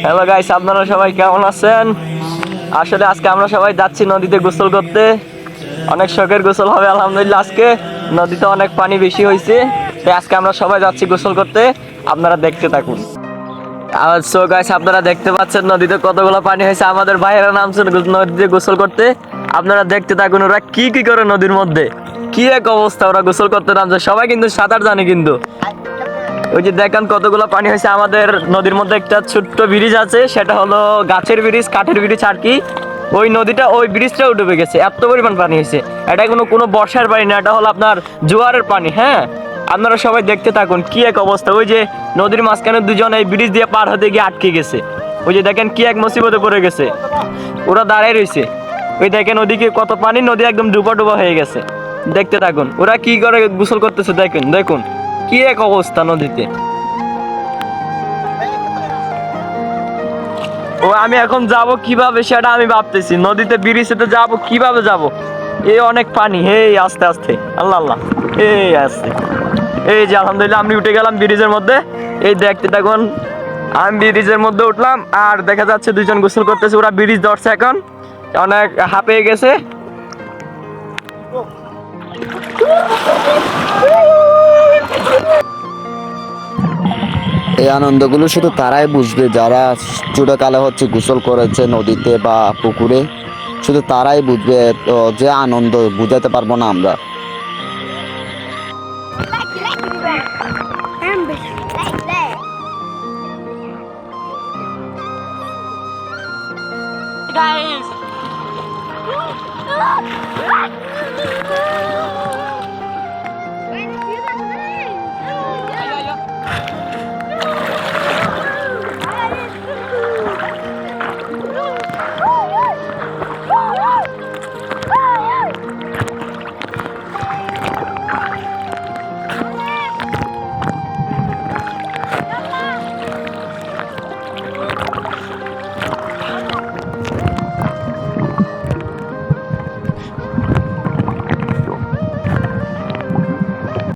Hello guys আপনারা সবাই কেমন আছেন? আসলে আজকে আমরা সবাই যাচ্ছি নদীতে গোসল করতে। অনেক শখের গোসল হবে, আলহামদুলিল্লাহ। আজকে নদীতে অনেক পানি বেশি হয়েছে, তাই আজকে আমরা সবাই যাচ্ছি গোসল করতে। আপনারা দেখতে থাকুন। আর সো গাইস আপনারা দেখতে পাচ্ছেন নদীতে কতগুলো পানি হয়েছে। আমাদের ভাইয়েরা নামছেন নদীতে গোসল করতে। আপনারা দেখতে থাকুন ওরা কি কি করে নদীর মধ্যে। কি এক অবস্থা, ওরা গোসল করতে নামছে। সবাই কিন্তু সাঁতার জানে কিন্তু। ওই যে দেখেন কতগুলো পানি হয়েছে। আমাদের নদীর মধ্যে একটা ছোট্ট ব্রিজ আছে, সেটা হলো গাছের ব্রিজ কাঠের ব্রিজ আর কি। ওই নদীটা, ওই ব্রিজটাও ডুবে গেছে। এত পরিমাণ পানি হয়েছে। এটা কোনো কোনো বর্ষার পানি না, এটা হলো আপনার জোয়ারের পানি হ্যাঁ? আপনারা সবাই দেখতে থাকুন, কি এক অবস্থা। ওই যে নদীর মাঝখানে দুজন এই ব্রিজ দিয়ে পার হতে গিয়ে আটকে গেছে। ওই যে দেখেন কি এক মুসিবতে পড়ে গেছে। ওরা দাঁড়ায় রয়েছে। ওই দেখেন ওদিকে কত পানি নদী একদম ডুবা ডুবা হয়ে গেছে। দেখতে থাকুন, ওরা কি করে গোসল করতেছে দেখুন দেখুন। কি এক অবস্থা নদীতে? ও, আমি এখন যাব কীভাবে সেটা আমি ভাবতেছি। নদীতে, ব্রিজেতে যাব, কীভাবে যাব? এই অনেক পানি। এই আস্তে আস্তে। আল্লাহ আল্লাহ। এই, আস্তে। এই যে, আলহামদুলিল্লাহ, আমি উঠে গেলাম ব্রিজের মধ্যে। এই দেখতে থাকুন, আমি ব্রিজের মধ্যে উঠলাম আর দেখা যাচ্ছে দুজন গোসল করতেছে। ওরা ব্রিজ ধরছে এখন। অনেক হাঁপিয়ে গেছে। এই আনন্দগুলো শুধু তারাই বুঝবে যারা ছোটকালে হচ্ছে গোসল করেছে নদীতে বা পুকুরে শুধু তারাই বুঝবে যে আনন্দ বুঝাতে পারব না আমরা। Guys.